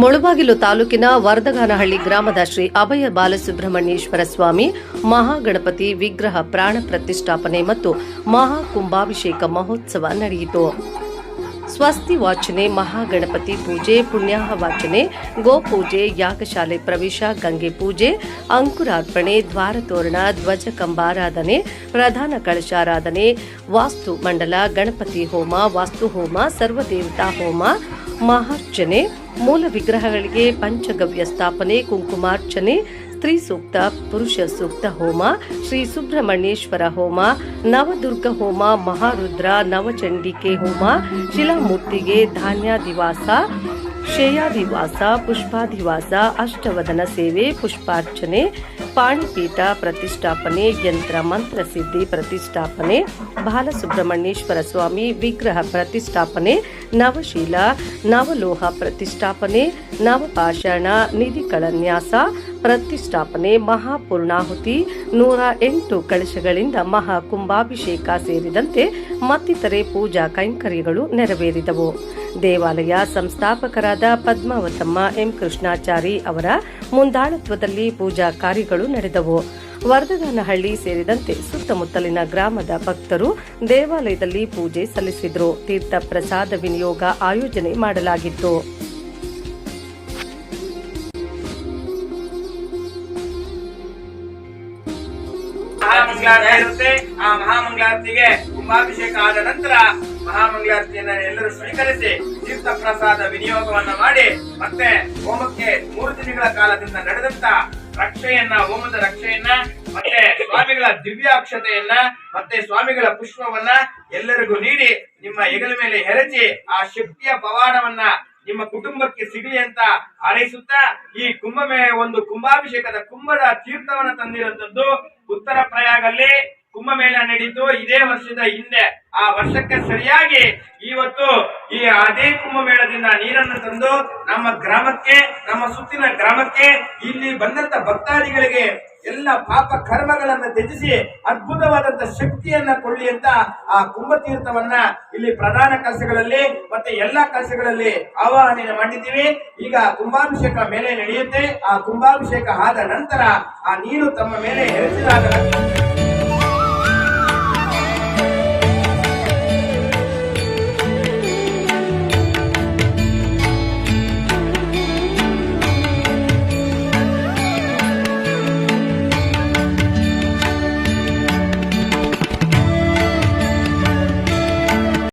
ಮುಳುಬಾಗಿಲು ತಾಲೂಕಿನ ವರದಗಾನಹಳ್ಳಿ ಗ್ರಾಮದ ಶ್ರೀ ಅಭಯ ಬಾಲಸುಬ್ರಹ್ಮಣ್ಯೇಶ್ವರ ಸ್ವಾಮಿ, ಮಹಾಗಣಪತಿ ವಿಗ್ರಹ ಪ್ರಾಣ ಪ್ರತಿಷ್ಠಾಪನೆ ಮತ್ತು ಮಹಾ ಕುಂಭಾಭಿಷೇಕ ಮಹೋತ್ಸವ ನಡೆಯಿತು. ಸ್ವಸ್ತಿ ವಾಚನೆ, ಮಹಾಗಣಪತಿ ಪೂಜೆ, ಪುಣ್ಯಾಹ ವಾಚನೆ, ಗೋಪೂಜೆ, ಯಾಗಶಾಲೆ ಪ್ರವೇಶ, ಗಂಗೆ ಪೂಜೆ, ಅಂಕುರಾರ್ಪಣೆ ದ್ವಾರತೋರಣ ಧ್ವಜ ಕಂಬಾರಾಧನೆ ಪ್ರಧಾನ ಕಳಶಾರಾಧನೆ ವಾಸ್ತು ಮಂಡಲ, ಗಣಪತಿ ಹೋಮ, ವಾಸ್ತು ಹೋಮ, ಸರ್ವದೇವತಾ ಹೋಮ ಮಹಾರ್ಚನೆ, ಮೂಲ ವಿಗ್ರಹಗಳಿಗೆ ಪಂಚಗವ್ಯ ಸ್ಥಾಪನೆ, ಕುಂಕುಮಾರ್ಚನೆ ಸ್ತ್ರೀ ಸೂಕ್ತ ಪುರುಷ ಸೂಕ್ತ ಹೋಮ, ಶ್ರೀ ಸುಬ್ರಹ್ಮಣ್ಯೇಶ್ವರ ಹೋಮ, ನವದುರ್ಗ ಹೋಮ, ಮಹಾರುದ್ರ, ನವಚಂಡಿಕೆ ಹೋಮ, ಶಿಲಾಮೂರ್ತಿಗೆ ಧಾನ್ಯಾದಿವಾಸ ಶೇಯಾದಿವಾಸ ಪುಷ್ಪಾದಿವಾಸ, ಅಷ್ಟವದನ ಸೇವೆ, ಪುಷ್ಪಾರ್ಚನೆ ಪಾಣಿಪೀಠ ಪ್ರತಿಷ್ಠಾಪನೆ, ಯಂತ್ರ ಮಂತ್ರ ಸಿದ್ಧಿ ಪ್ರತಿಷ್ಠಾಪನೆ, ಬಾಲಸುಬ್ರಹ್ಮಣ್ಯೇಶ್ವರ ಸ್ವಾಮಿ ವಿಗ್ರಹ ಪ್ರತಿಷ್ಠಾಪನೆ, ನವಶೀಲ, ನವಲೋಹ ಪ್ರತಿಷ್ಠಾಪನೆ, ನವಪಾಷಾಣ ನಿಧಿ ಕಳನ್ಯಾಸ ಪ್ರತಿಷ್ಠಾಪನೆ, ಮಹಾಪೂರ್ಣಾಹುತಿ, ನೂರ ಎಂಟು ಕಳಶಗಳಿಂದ ಮಹಾ ಕುಂಭಾಭಿಷೇಕ ಸೇರಿದಂತೆ ಮತ್ತಿತರೆ ಪೂಜಾ ಕೈಂಕರ್ಯಗಳು ನೆರವೇರಿದವು. ದೇವಾಲಯ ಸಂಸ್ಥಾಪಕರಾದ ಪದ್ಮಾವತಮ್ಮ ಎಂ ಕೃಷ್ಣಾಚಾರಿ ಅವರ ಮುಂದಾಳತ್ವದಲ್ಲಿ ಪೂಜಾ ಕಾರ್ಯಗಳು ನಡೆದವು. ವರದಗಾನಹಳ್ಳಿ ಸೇರಿದಂತೆ ಸುತ್ತಮುತ್ತಲಿನ ಗ್ರಾಮದ ಭಕ್ತರು ದೇವಾಲಯದಲ್ಲಿ ಪೂಜೆ ಸಲ್ಲಿಸಿದರು. ತೀರ್ಥ ಪ್ರಸಾದ ವಿನಿಯೋಗ ಆಯೋಜನೆ ಮಾಡಲಾಗಿತ್ತು. ಮಹಾಮಂಗಳಾರತಿಗೆ ಕುಂಭಾಭಿಷೇಕ ಆದ ನಂತರ ಮಹಾಮಂಗಳಾರತಿಯನ್ನ ಎಲ್ಲರೂ ಸ್ವೀಕರಿಸಿ ತೀರ್ಥ ಪ್ರಸಾದ ವಿನಿಯೋಗವನ್ನ ಮಾಡಿ ಮತ್ತೆ ಹೋಮಕ್ಕೆ ಮೂರು ದಿನಗಳ ಕಾಲದಿಂದ ನಡೆದಂತ ರಕ್ಷೆಯನ್ನ, ಹೋಮದ ರಕ್ಷೆಯನ್ನ, ಮತ್ತೆ ಸ್ವಾಮಿಗಳ ದಿವ್ಯಾಕ್ಷತೆಯನ್ನ, ಮತ್ತೆ ಸ್ವಾಮಿಗಳ ಪುಷ್ಪವನ್ನ ಎಲ್ಲರಿಗೂ ನೀಡಿ ನಿಮ್ಮ ಹೆಗಲ ಮೇಲೆ ಹೆರಚಿ ಆ ಶಕ್ತಿಯ ಪವಾಡವನ್ನ ನಿಮ್ಮ ಕುಟುಂಬಕ್ಕೆ ಸಿಗಲಿ ಅಂತ ಹಾರೈಸುತ್ತಾ ಈ ಕುಂಭಮೇ ಒಂದು ಕುಂಭಾಭಿಷೇಕದ ಕುಂಭದ ತೀರ್ಥವನ್ನ ತಂದಿರುವಂತದ್ದು ಉತ್ತರ ಪ್ರಯಾಗಲ್ಲಿ. ಕುಂಭಮೇಳ ನಡೀತು ಇದೇ ವರ್ಷದ ಹಿಂದೆ, ಆ ವರ್ಷಕ್ಕೆ ಸರಿಯಾಗಿ ಇವತ್ತು ಈ ಅದೇ ಕುಂಭಮೇಳದಿಂದ ನೀರನ್ನು ತಂದು ನಮ್ಮ ಗ್ರಾಮಕ್ಕೆ, ನಮ್ಮ ಸುತ್ತಿನ ಗ್ರಾಮಕ್ಕೆ, ಇಲ್ಲಿ ಬಂದಂತ ಭಕ್ತಾದಿಗಳಿಗೆ ಎಲ್ಲ ಪಾಪ ಕರ್ಮಗಳನ್ನ ತ್ಯಜಿಸಿ ಅದ್ಭುತವಾದಂತ ಶಕ್ತಿಯನ್ನ ಕೊಳ್ಳಿ ಅಂತ ಆ ಕುಂಭತೀರ್ಥವನ್ನ ಇಲ್ಲಿ ಪ್ರಧಾನ ಕೆಲಸಗಳಲ್ಲಿ ಮತ್ತೆ ಎಲ್ಲಾ ಕೆಲಸಗಳಲ್ಲಿ ಆವಾಹನೆ ಮಾಡಿದ್ದೀವಿ. ಈಗ ಕುಂಭಾಭಿಷೇಕ ಮೇಲೆ ನಡೆಯುತ್ತೆ. ಆ ಕುಂಭಾಭಿಷೇಕ ಆದ ನಂತರ ಆ ನೀರು ತಮ್ಮ ಮೇಲೆ ಎರಚಿದಾಗ